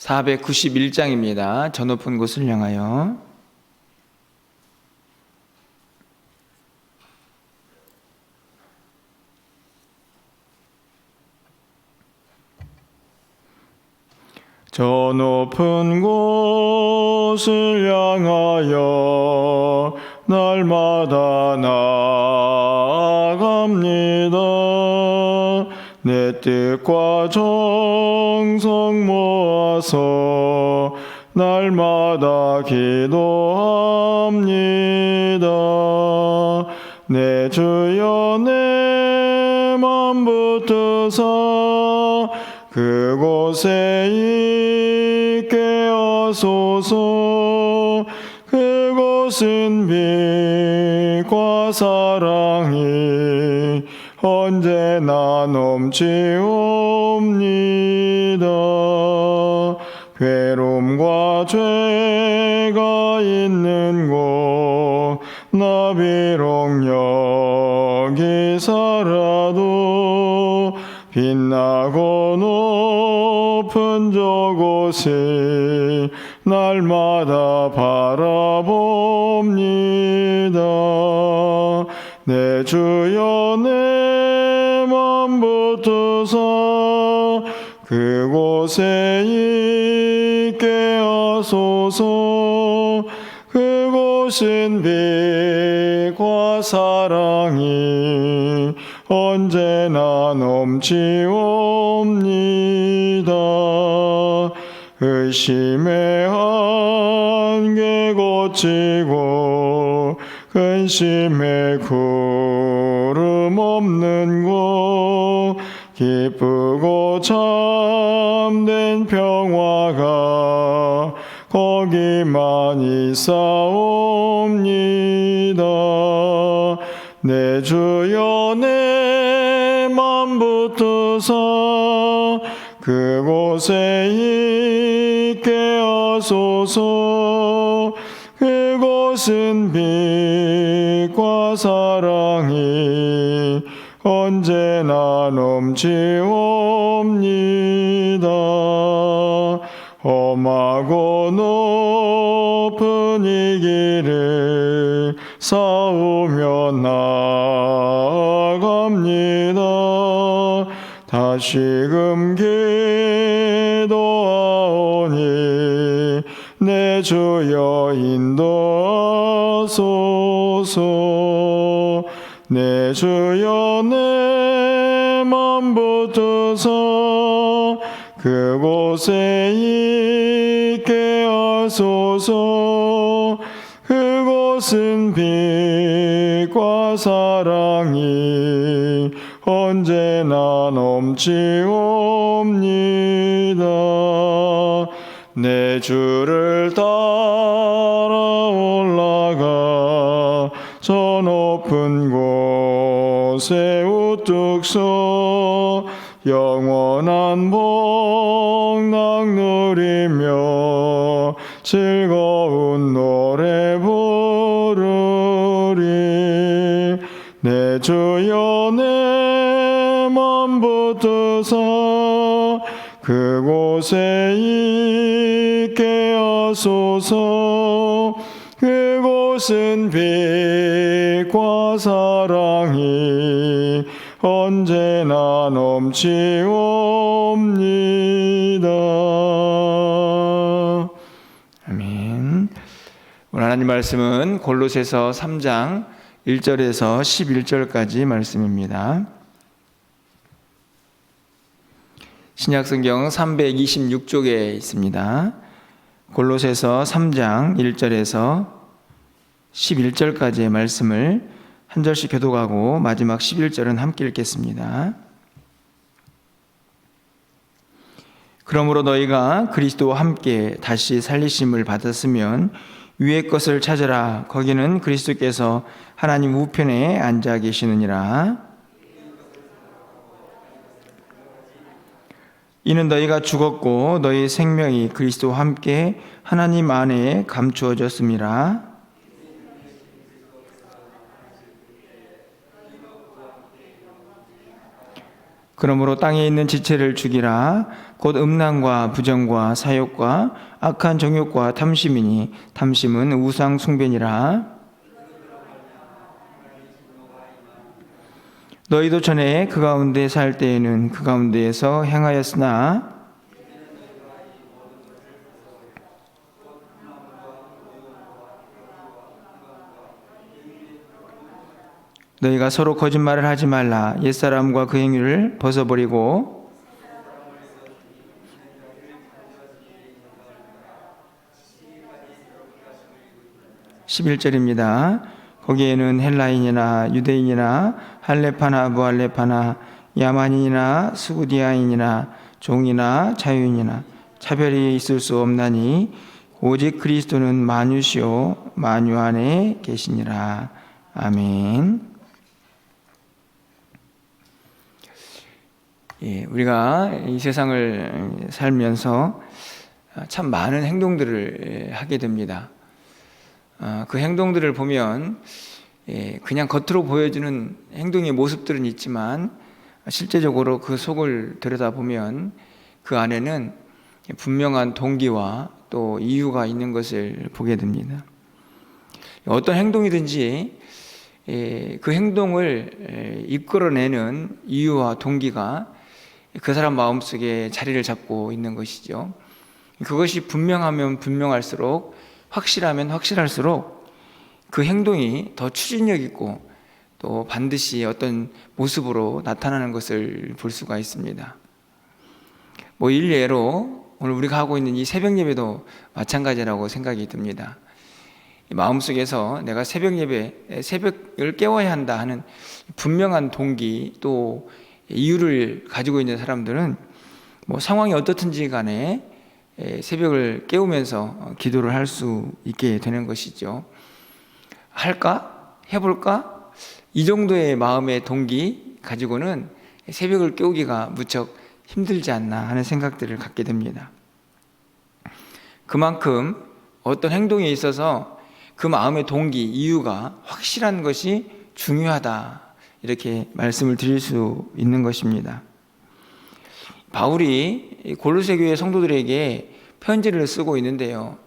(491장입니다) 저 높은 곳을 향하여 저 높은 곳을 향하여 날마다 나아갑니다. 내 뜻과 정성 모아서 날마다 기도합니다. 내 주여 내맘 붙드사 그곳에 있게 하소서 그곳은 빛과 사랑이 언제나 넘치옵니다. 괴로움과 죄가 있는 곳 나 비록 여기 살아도 빛나고 높은 저곳을 날마다 바라봅니다. 내 주여 곳에 있게 하소서. 그곳은 빛과 사랑이 언제나 넘치옵니다. 의심의 한계 고치고 근심의 구 평화가 거기만 있사옵니다. 내 주여 내맘 붙드사 그곳에 있게 하소서. 그곳은 빛과 사랑이 언제나 넘치옵니다 험하고 높은 이 길을 싸우며 나아갑니다. 다시금 기도하오니 내 주여 인도하소서. 내 주여 내맘 붙드사 그곳에 하소서. 그곳은 빛과 사랑이 언제나 넘치옵니다. 내 주를 따라 올라가 저 높은 곳에 우뚝 서 영원한 복락 누리며 즐거운 노래 부르리. 내 주여 내맘 붙드사 그곳에 있게 하소서. 그곳은 빛과 사랑이 언제나 넘치옵니 하나님 말씀은 골로새서 3장 1절에서 11절까지 말씀입니다. 신약 성경 326쪽에 있습니다. 골로새서 3장 1절에서 11절까지의 말씀을 한 절씩 교독하고 마지막 11절은 함께 읽겠습니다. 그러므로 너희가 그리스도와 함께 다시 살리심을 받았으면 위의 것을 찾으라. 거기는 그리스도께서 하나님 우편에 앉아 계시느니라. 이는 너희가 죽었고 너희 생명이 그리스도와 함께 하나님 안에 감추어졌음이라 그러므로 땅에 있는 지체를 죽이라. 곧 음란과 부정과 사욕과 악한 정욕과 탐심이니 탐심은 우상 숭배니라. 너희도 전에 그 가운데 살 때에는 그 가운데에서 행하였으나 너희가 서로 거짓말을 하지 말라. 옛사람과 그 행위를 벗어버리고 11절입니다. 거기에는 헬라인이나 유대인이나 할레파나 무할레파나 야만인이나 수구디아인이나 종이나 자유인이나 차별이 있을 수 없나니 오직 그리스도는 만유시오 만유 안에 계시니라. 아멘. 예, 우리가 이 세상을 살면서 참 많은 행동들을 하게 됩니다. 아, 그 행동들을 보면 예, 그냥 겉으로 보여주는 행동의 모습들은 있지만 실제적으로 그 속을 들여다보면 그 안에는 분명한 동기와 또 이유가 있는 것을 보게 됩니다. 어떤 행동이든지 예, 그 행동을 이끌어내는 이유와 동기가 그 사람 마음속에 자리를 잡고 있는 것이죠. 그것이 분명하면 분명할수록 확실하면 확실할수록 그 행동이 더 추진력 있고 또 반드시 어떤 모습으로 나타나는 것을 볼 수가 있습니다. 뭐 일례로 오늘 우리가 하고 있는 이 새벽 예배도 마찬가지라고 생각이 듭니다. 마음속에서 내가 새벽 예배, 새벽을 깨워야 한다 하는 분명한 동기 또 이유를 가지고 있는 사람들은 뭐 상황이 어떻든지 간에 새벽을 깨우면서 기도를 할 수 있게 되는 것이죠. 할까? 해볼까? 이 정도의 마음의 동기 가지고는 새벽을 깨우기가 무척 힘들지 않나 하는 생각들을 갖게 됩니다. 그만큼 어떤 행동에 있어서 그 마음의 동기, 이유가 확실한 것이 중요하다. 이렇게 말씀을 드릴 수 있는 것입니다. 바울이 골로새 교회 성도들에게 편지를 쓰고 있는데요.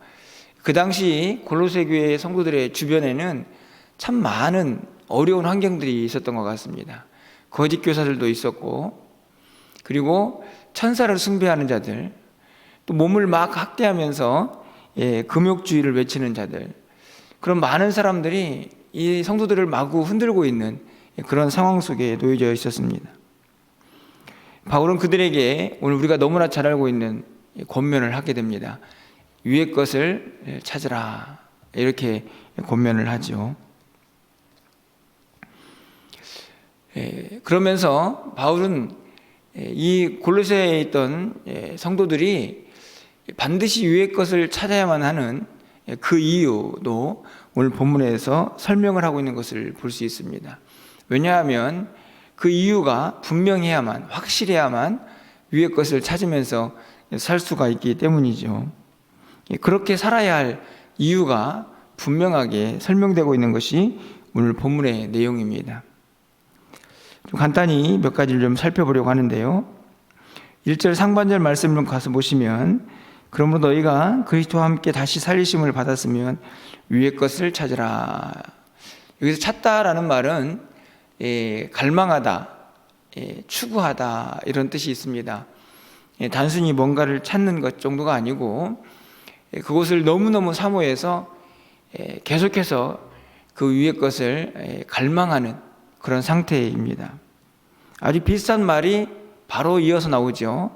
그 당시 골로새 교회 성도들의 주변에는 참 많은 어려운 환경들이 있었던 것 같습니다. 거짓 교사들도 있었고, 그리고 천사를 숭배하는 자들, 또 몸을 막 학대하면서 예, 금욕주의를 외치는 자들, 그런 많은 사람들이 이 성도들을 마구 흔들고 있는 그런 상황 속에 놓여져 있었습니다. 바울은 그들에게 오늘 우리가 너무나 잘 알고 있는 권면을 하게 됩니다. 위의 것을 찾으라. 이렇게 권면을 하죠. 예, 그러면서 바울은 이 골로새에 있던 예, 성도들이 반드시 위의 것을 찾아야만 하는 그 이유도 오늘 본문에서 설명을 하고 있는 것을 볼 수 있습니다. 왜냐하면 그 이유가 분명해야만, 확실해야만 위의 것을 찾으면서 살 수가 있기 때문이죠. 그렇게 살아야 할 이유가 분명하게 설명되고 있는 것이 오늘 본문의 내용입니다. 좀 간단히 몇 가지를 좀 살펴보려고 하는데요. 1절 상반절 말씀을 가서 보시면 그러므로 너희가 그리스도와 함께 다시 살리심을 받았으면 위의 것을 찾으라. 여기서 찾다라는 말은 예, 갈망하다, 예, 추구하다 이런 뜻이 있습니다. 예, 단순히 뭔가를 찾는 것 정도가 아니고 예, 그것을 너무너무 사모해서 예, 계속해서 그 위의 것을 예, 갈망하는 그런 상태입니다. 아주 비슷한 말이 바로 이어서 나오죠.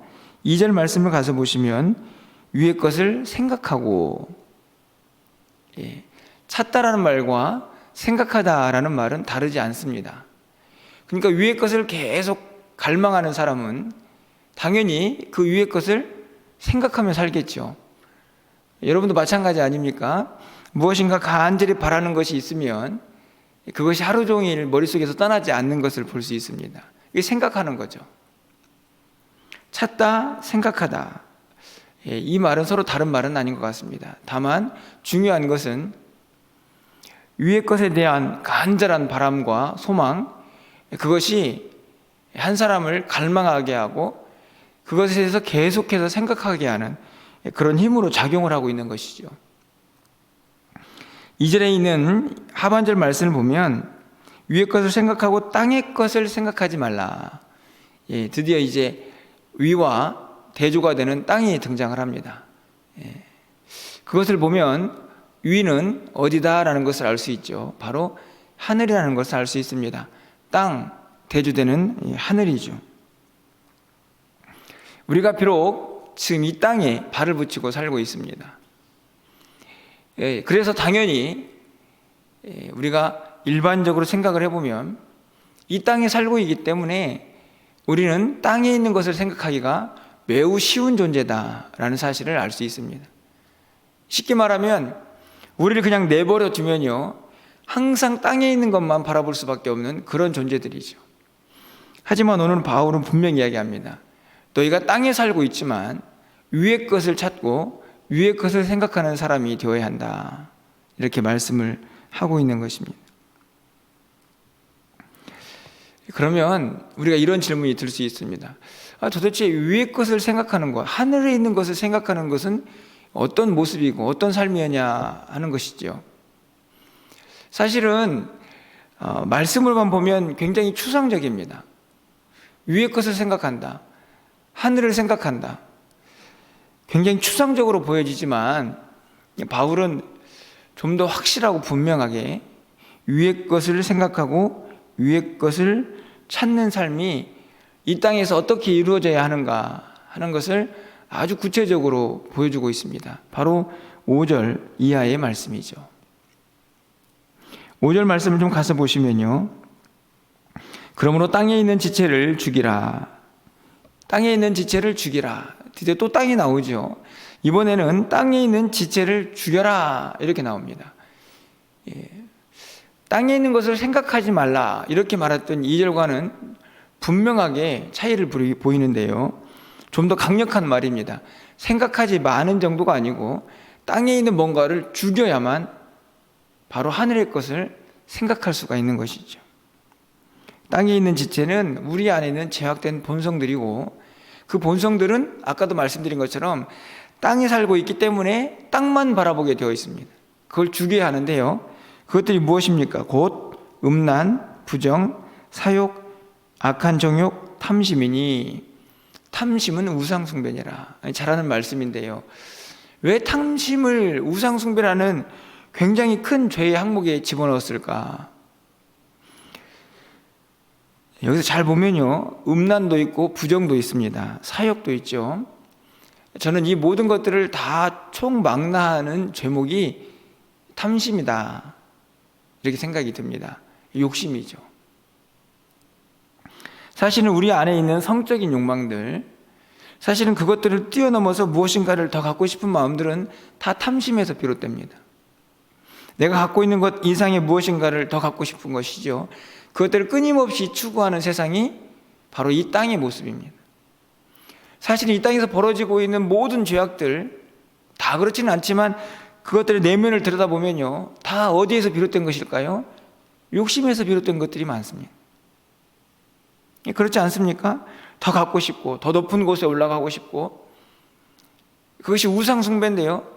2절 말씀을 가서 보시면 위의 것을 생각하고 예, 찾다라는 말과 생각하다라는 말은 다르지 않습니다. 그러니까 위의 것을 계속 갈망하는 사람은 당연히 그 위의 것을 생각하며 살겠죠. 여러분도 마찬가지 아닙니까? 무엇인가 간절히 바라는 것이 있으면 그것이 하루 종일 머릿속에서 떠나지 않는 것을 볼 수 있습니다. 이게 생각하는 거죠. 찾다, 생각하다. 예, 이 말은 서로 다른 말은 아닌 것 같습니다. 다만 중요한 것은 위의 것에 대한 간절한 바람과 소망, 그것이 한 사람을 갈망하게 하고 그것에 대해서 계속해서 생각하게 하는 그런 힘으로 작용을 하고 있는 것이죠. 이절에 있는 하반절 말씀을 보면 위의 것을 생각하고 땅의 것을 생각하지 말라. 예, 드디어 이제 위와 대조가 되는 땅이 등장을 합니다. 예, 그것을 보면 위는 어디다라는 것을 알 수 있죠. 바로 하늘이라는 것을 알 수 있습니다. 땅, 대조되는 하늘이죠. 우리가 비록 지금 이 땅에 발을 붙이고 살고 있습니다. 예, 그래서 당연히 예, 우리가 일반적으로 생각을 해보면 이 땅에 살고 있기 때문에 우리는 땅에 있는 것을 생각하기가 매우 쉬운 존재다라는 사실을 알 수 있습니다. 쉽게 말하면 우리를 그냥 내버려 두면요. 항상 땅에 있는 것만 바라볼 수밖에 없는 그런 존재들이죠. 하지만 오늘 바울은 분명히 이야기합니다. 너희가 땅에 살고 있지만 위의 것을 찾고 위의 것을 생각하는 사람이 되어야 한다. 이렇게 말씀을 하고 있는 것입니다. 그러면 우리가 이런 질문이 들 수 있습니다. 아, 도대체 위의 것을 생각하는 것, 하늘에 있는 것을 생각하는 것은 어떤 모습이고 어떤 삶이었냐 하는 것이죠. 사실은 어, 말씀을만 보면 굉장히 추상적입니다. 위의 것을 생각한다. 하늘을 생각한다. 굉장히 추상적으로 보여지지만 바울은 좀 더 확실하고 분명하게 위의 것을 생각하고 위의 것을 찾는 삶이 이 땅에서 어떻게 이루어져야 하는가 하는 것을 아주 구체적으로 보여주고 있습니다. 바로 5절 이하의 말씀이죠. 5절 말씀을 좀 가서 보시면요. 그러므로 땅에 있는 지체를 죽이라. 땅에 있는 지체를 죽이라. 드디어 또 땅이 나오죠. 이번에는 땅에 있는 지체를 죽여라. 이렇게 나옵니다. 예. 땅에 있는 것을 생각하지 말라. 이렇게 말했던 2절과는 분명하게 차이를 보이는데요. 좀 더 강력한 말입니다. 생각하지 마는 정도가 아니고 땅에 있는 뭔가를 죽여야만 바로 하늘의 것을 생각할 수가 있는 것이죠. 땅에 있는 지체는 우리 안에 있는 제약된 본성들이고 그 본성들은 아까도 말씀드린 것처럼 땅에 살고 있기 때문에 땅만 바라보게 되어 있습니다. 그걸 죽여야 하는데요. 그것들이 무엇입니까? 곧 음란, 부정, 사욕, 악한 정욕, 탐심이니 탐심은 우상숭배니라. 잘하는 말씀인데요. 왜 탐심을 우상숭배라는 굉장히 큰 죄의 항목에 집어넣었을까? 여기서 잘 보면요. 음란도 있고 부정도 있습니다. 사욕도 있죠. 저는 이 모든 것들을 다 총망라하는 죄목이 탐심이다. 이렇게 생각이 듭니다. 욕심이죠. 사실은 우리 안에 있는 성적인 욕망들, 사실은 그것들을 뛰어넘어서 무엇인가를 더 갖고 싶은 마음들은 다 탐심에서 비롯됩니다. 내가 갖고 있는 것 이상의 무엇인가를 더 갖고 싶은 것이죠. 그것들을 끊임없이 추구하는 세상이 바로 이 땅의 모습입니다. 사실 이 땅에서 벌어지고 있는 모든 죄악들 다 그렇지는 않지만 그것들의 내면을 들여다보면요. 다 어디에서 비롯된 것일까요? 욕심에서 비롯된 것들이 많습니다. 그렇지 않습니까? 더 갖고 싶고, 더 높은 곳에 올라가고 싶고, 그것이 우상숭배인데요.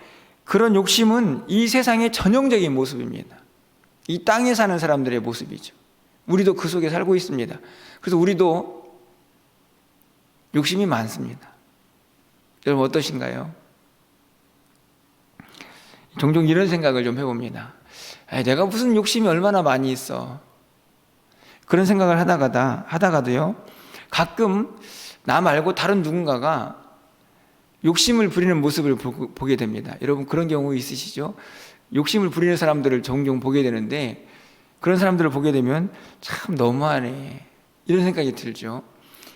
그런 욕심은 이 세상의 전형적인 모습입니다. 이 땅에 사는 사람들의 모습이죠. 우리도 그 속에 살고 있습니다. 그래서 우리도 욕심이 많습니다. 여러분 어떠신가요? 종종 이런 생각을 좀 해봅니다. 내가 무슨 욕심이 얼마나 많이 있어. 그런 생각을 하다가다 하다가도요. 가끔 나 말고 다른 누군가가 욕심을 부리는 모습을 보, 보게 됩니다. 여러분 그런 경우 있으시죠? 욕심을 부리는 사람들을 종종 보게 되는데 그런 사람들을 보게 되면 참 너무하네 이런 생각이 들죠.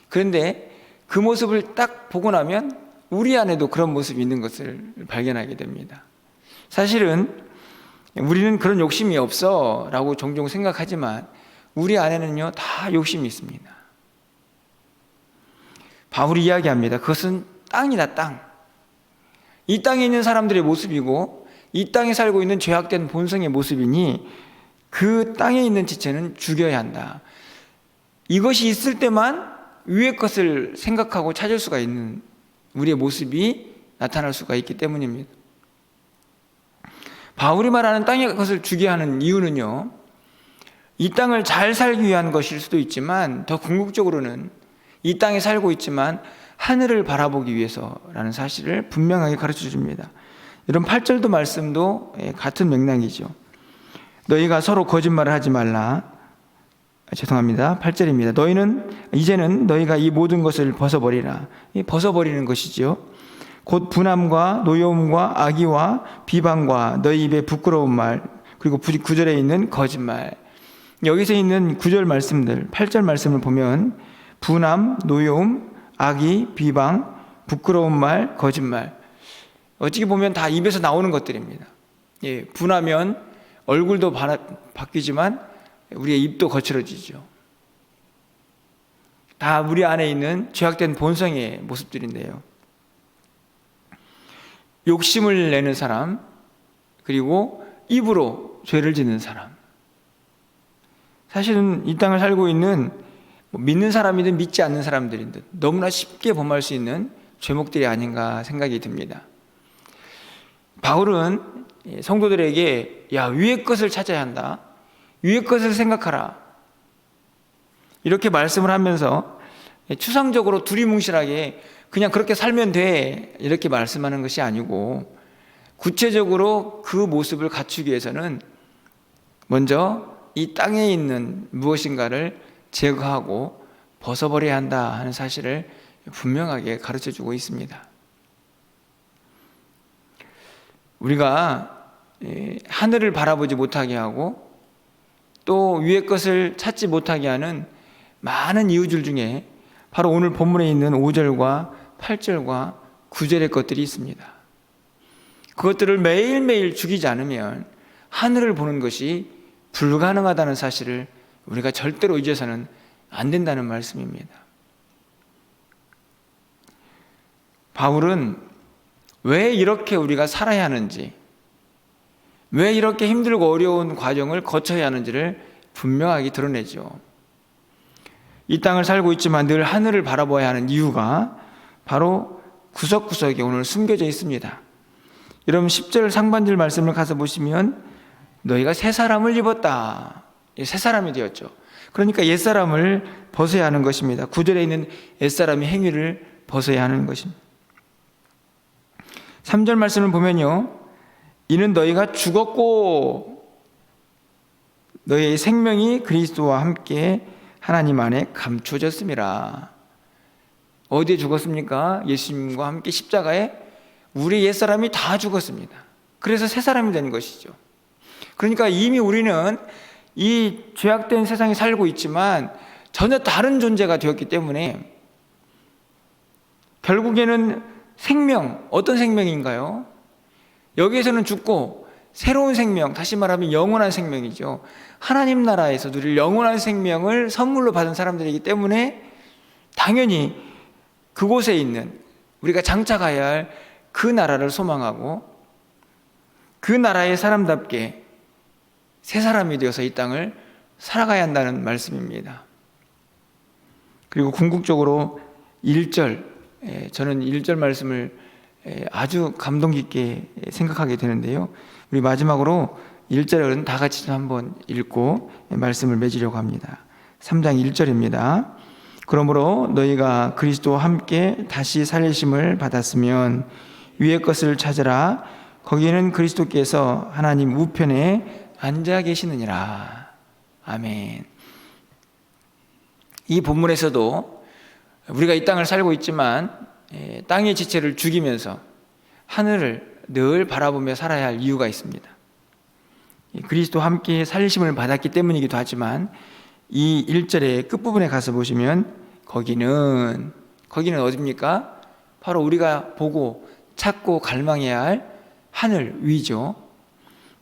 그런데 그 모습을 딱 보고 나면 우리 안에도 그런 모습이 있는 것을 발견하게 됩니다. 사실은 우리는 그런 욕심이 없어 라고 종종 생각하지만 우리 안에는요 다 욕심이 있습니다. 바울이 이야기합니다. 그것은 땅이다 땅. 이 땅에 있는 사람들의 모습이고 이 땅에 살고 있는 죄악된 본성의 모습이니 그 땅에 있는 지체는 죽여야 한다. 이것이 있을 때만 위의 것을 생각하고 찾을 수가 있는 우리의 모습이 나타날 수가 있기 때문입니다. 바울이 말하는 땅의 것을 죽여야 하는 이유는요, 이 땅을 잘 살기 위한 것일 수도 있지만 더 궁극적으로는 이 땅에 살고 있지만 하늘을 바라보기 위해서라는 사실을 분명하게 가르쳐 줍니다. 이런 8절도 말씀도 예, 같은 맥락이죠. 너희가 서로 거짓말을 하지 말라. 아, 죄송합니다. 8절입니다. 너희는 이제는 너희가 이 모든 것을 벗어버리라. 이 벗어버리는 것이죠. 곧 분함과 노여움과 악의와 비방과 너희 입에 부끄러운 말 그리고 9절에 있는 거짓말 여기서 있는 9절 말씀들 8절 말씀을 보면 분함, 노여움, 악의, 비방, 부끄러운 말, 거짓말 어떻게 보면 다 입에서 나오는 것들입니다. 예, 분하면 얼굴도 바, 바뀌지만 우리의 입도 거칠어지죠. 다 우리 안에 있는 죄악된 본성의 모습들인데요. 욕심을 내는 사람, 그리고 입으로 죄를 짓는 사람. 사실은 이 땅을 살고 있는 뭐 믿는 사람이든 믿지 않는 사람들이든 너무나 쉽게 범할 수 있는 죄목들이 아닌가 생각이 듭니다. 바울은 성도들에게 야 위의 것을 찾아야 한다. 위의 것을 생각하라. 이렇게 말씀을 하면서 추상적으로 두리뭉실하게 그냥 그렇게 살면 돼 이렇게 말씀하는 것이 아니고 구체적으로 그 모습을 갖추기 위해서는 먼저 이 땅에 있는 무엇인가를 제거하고 벗어버려야 한다 하는 사실을 분명하게 가르쳐 주고 있습니다. 우리가 하늘을 바라보지 못하게 하고 또 위의 것을 찾지 못하게 하는 많은 이유들 중에 바로 오늘 본문에 있는 5절과 8절과 9절의 것들이 있습니다. 그것들을 매일매일 죽이지 않으면 하늘을 보는 것이 불가능하다는 사실을 우리가 절대로 잊어서는 안 된다는 말씀입니다. 바울은 왜 이렇게 우리가 살아야 하는지, 왜 이렇게 힘들고 어려운 과정을 거쳐야 하는지를 분명하게 드러내죠. 이 땅을 살고 있지만 늘 하늘을 바라봐야 하는 이유가 바로 구석구석에 오늘 숨겨져 있습니다. 여러분 10절 상반절 말씀을 가서 보시면 너희가 새 사람을 입었다. 새 사람이 되었죠. 그러니까 옛 사람을 벗어야 하는 것입니다. 구절에 있는 옛 사람의 행위를 벗어야 하는 것입니다. 3절 말씀을 보면요. 이는 너희가 죽었고 너희의 생명이 그리스도와 함께 하나님 안에 감춰졌습니다. 어디에 죽었습니까? 예수님과 함께 십자가에 우리 옛사람이 다 죽었습니다. 그래서 새 사람이 된 것이죠. 그러니까 이미 우리는 이 죄악된 세상에 살고 있지만 전혀 다른 존재가 되었기 때문에 결국에는 생명, 어떤 생명인가요? 여기에서는 죽고 새로운 생명, 다시 말하면 영원한 생명이죠. 하나님 나라에서 누릴 영원한 생명을 선물로 받은 사람들이기 때문에 당연히 그곳에 있는 우리가 장착해야 할 그 나라를 소망하고 그 나라의 사람답게 새 사람이 되어서 이 땅을 살아가야 한다는 말씀입니다. 그리고 궁극적으로 1절, 저는 1절 말씀을 아주 감동 깊게 생각하게 되는데요. 우리 마지막으로 1절은 다 같이 한번 읽고 말씀을 맺으려고 합니다. 3장 1절입니다. 그러므로 너희가 그리스도와 함께 다시 살리심을 받았으면 위의 것을 찾으라 거기에는 그리스도께서 하나님 우편에 앉아 계시느니라. 아멘. 이 본문에서도 우리가 이 땅을 살고 있지만 예, 땅의 지체를 죽이면서 하늘을 늘 바라보며 살아야 할 이유가 있습니다. 예, 그리스도 함께 살리심을 받았기 때문이기도 하지만 이 1절의 끝부분에 가서 보시면 거기는 거기는 어디입니까? 바로 우리가 보고 찾고 갈망해야 할 하늘 위죠.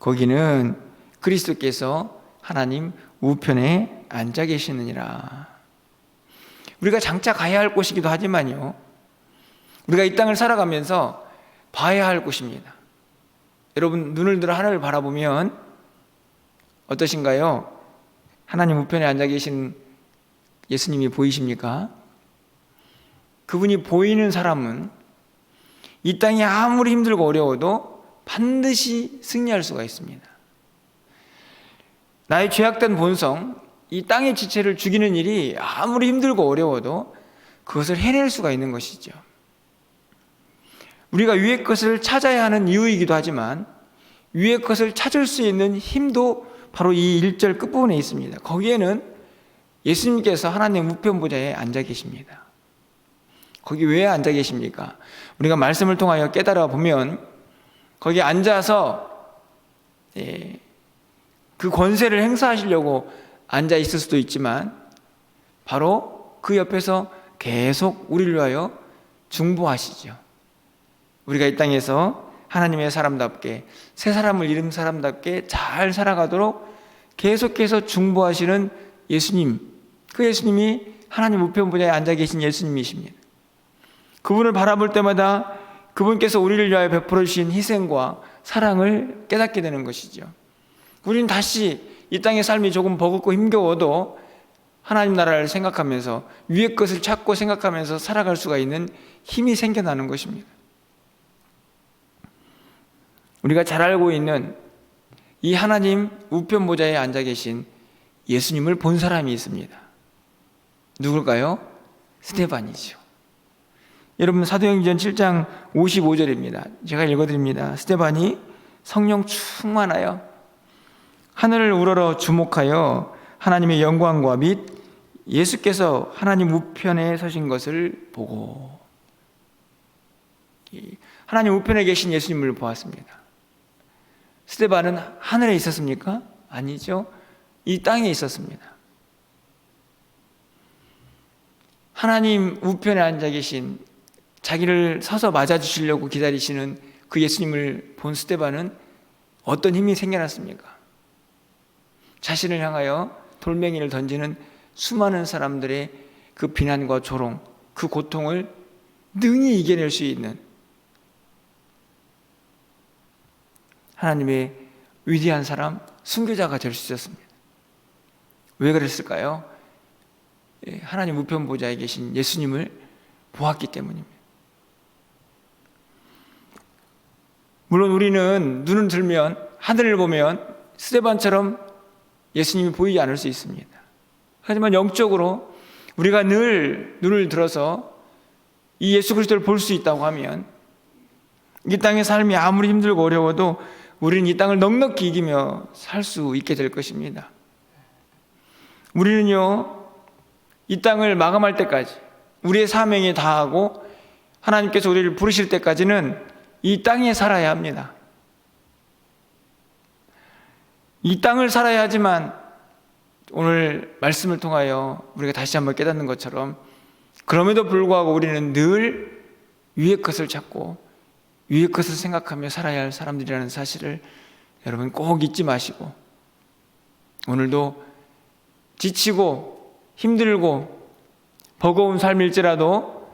거기는 그리스도께서 하나님 우편에 앉아 계시느니라. 우리가 장차 가야 할 곳이기도 하지만요. 우리가 이 땅을 살아가면서 봐야 할 곳입니다. 여러분 눈을 들어 하늘을 바라보면 어떠신가요? 하나님 우편에 앉아 계신 예수님이 보이십니까? 그분이 보이는 사람은 이 땅이 아무리 힘들고 어려워도 반드시 승리할 수가 있습니다. 나의 죄악된 본성, 이 땅의 지체를 죽이는 일이 아무리 힘들고 어려워도 그것을 해낼 수가 있는 것이죠. 우리가 위의 것을 찾아야 하는 이유이기도 하지만 위의 것을 찾을 수 있는 힘도 바로 이 1절 끝부분에 있습니다. 거기에는 예수님께서 하나님 우편 보좌에 앉아 계십니다. 거기 왜 앉아 계십니까? 우리가 말씀을 통하여 깨달아 보면 거기 앉아서 예, 그 권세를 행사하시려고 앉아 있을 수도 있지만 바로 그 옆에서 계속 우리를 위하여 중보하시죠. 우리가 이 땅에서 하나님의 사람답게 새 사람을 잃은 사람답게 잘 살아가도록 계속해서 중보하시는 예수님, 그 예수님이 하나님 우편 분야에 앉아 계신 예수님이십니다. 그분을 바라볼 때마다 그분께서 우리를 위하여 베풀어 주신 희생과 사랑을 깨닫게 되는 것이죠. 우리는 다시 이 땅의 삶이 조금 버겁고 힘겨워도 하나님 나라를 생각하면서 위의 것을 찾고 생각하면서 살아갈 수가 있는 힘이 생겨나는 것입니다. 우리가 잘 알고 있는 이 하나님 우편 보좌에 앉아 계신 예수님을 본 사람이 있습니다. 누굴까요? 스테반이죠. 여러분 사도행전 7장 55절입니다. 제가 읽어드립니다. 스테반이 성령 충만하여 하늘을 우러러 주목하여 하나님의 영광과 및 예수께서 하나님 우편에 서신 것을 보고 하나님 우편에 계신 예수님을 보았습니다. 스테반은 하늘에 있었습니까? 아니죠. 이 땅에 있었습니다. 하나님 우편에 앉아 계신 자기를 서서 맞아 주시려고 기다리시는 그 예수님을 본 스테반은 어떤 힘이 생겨났습니까? 자신을 향하여 돌멩이를 던지는 수많은 사람들의 그 비난과 조롱, 그 고통을 능히 이겨낼 수 있는 하나님의 위대한 사람, 순교자가 될 수 있었습니다. 왜 그랬을까요? 예, 하나님 우편 보좌에 계신 예수님을 보았기 때문입니다. 물론 우리는 눈을 들면 하늘을 보면 스테반처럼 예수님이 보이지 않을 수 있습니다. 하지만 영적으로 우리가 늘 눈을 들어서 이 예수 그리스도를 볼 수 있다고 하면 이 땅의 삶이 아무리 힘들고 어려워도 우리는 이 땅을 넉넉히 이기며 살 수 있게 될 것입니다. 우리는요, 이 땅을 마감할 때까지 우리의 사명에 다하고 하나님께서 우리를 부르실 때까지는 이 땅에 살아야 합니다. 이 땅을 살아야 하지만 오늘 말씀을 통하여 우리가 다시 한번 깨닫는 것처럼 그럼에도 불구하고 우리는 늘 위의 것을 찾고 위의 것을 생각하며 살아야 할 사람들이라는 사실을 여러분 꼭 잊지 마시고 오늘도 지치고 힘들고 버거운 삶일지라도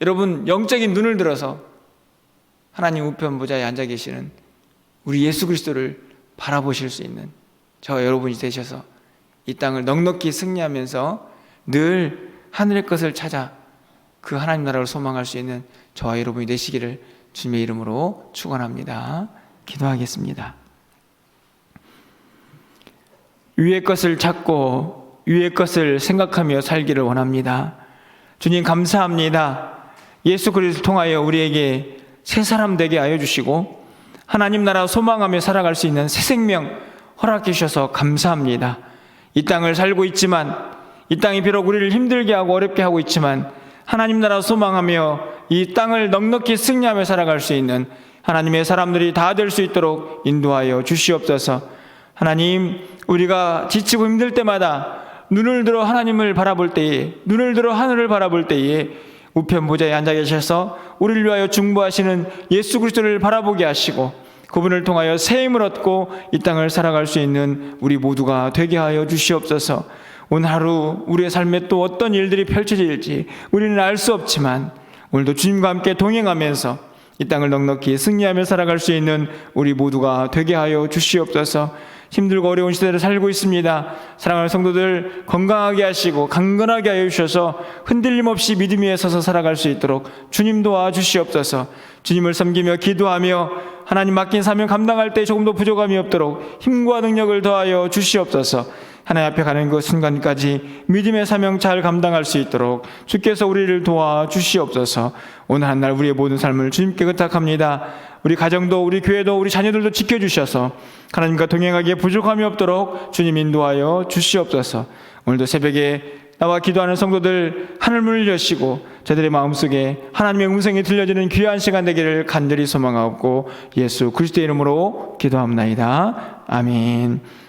여러분 영적인 눈을 들어서 하나님 우편 보좌에 앉아 계시는 우리 예수 그리스도를 바라보실 수 있는 저 여러분이 되셔서 이 땅을 넉넉히 승리하면서 늘 하늘의 것을 찾아 그 하나님 나라를 소망할 수 있는 저와 여러분이 되시기를 주님의 이름으로 축원합니다. 기도하겠습니다. 위의 것을 찾고 위의 것을 생각하며 살기를 원합니다. 주님 감사합니다. 예수 그리스도 통하여 우리에게 새 사람 되게 하여 주시고 하나님 나라 소망하며 살아갈 수 있는 새 생명 허락해 주셔서 감사합니다. 이 땅을 살고 있지만 이 땅이 비록 우리를 힘들게 하고 어렵게 하고 있지만 하나님 나라 소망하며 이 땅을 넉넉히 승리하며 살아갈 수 있는 하나님의 사람들이 다 될 수 있도록 인도하여 주시옵소서. 하나님, 우리가 지치고 힘들 때마다 눈을 들어 하나님을 바라볼 때에, 눈을 들어 하늘을 바라볼 때에 우편 보좌에 앉아 계셔서 우리를 위하여 중보하시는 예수 그리스도를 바라보게 하시고 그분을 통하여 새 힘을 얻고 이 땅을 살아갈 수 있는 우리 모두가 되게 하여 주시옵소서. 오늘 하루 우리의 삶에 또 어떤 일들이 펼쳐질지 우리는 알 수 없지만 오늘도 주님과 함께 동행하면서 이 땅을 넉넉히 승리하며 살아갈 수 있는 우리 모두가 되게 하여 주시옵소서. 힘들고 어려운 시대를 살고 있습니다. 사랑하는 성도들 건강하게 하시고 강건하게 하여 주셔서 흔들림 없이 믿음 위에 서서 살아갈 수 있도록 주님 도와 주시옵소서. 주님을 섬기며 기도하며 하나님 맡긴 사명 감당할 때 조금도 부족함이 없도록 힘과 능력을 더하여 주시옵소서. 하나님 앞에 가는 그 순간까지 믿음의 사명 잘 감당할 수 있도록 주께서 우리를 도와 주시옵소서. 오늘 한 날 우리의 모든 삶을 주님께 의탁합니다. 우리 가정도 우리 교회도 우리 자녀들도 지켜 주셔서 하나님과 동행하기에 부족함이 없도록 주님 인도하여 주시옵소서. 오늘도 새벽에 나와 기도하는 성도들 하늘 문을 여시고 저들의 마음속에 하나님의 음성이 들려지는 귀한 시간 되기를 간절히 소망하고 예수 그리스도의 이름으로 기도합나이다. 아멘.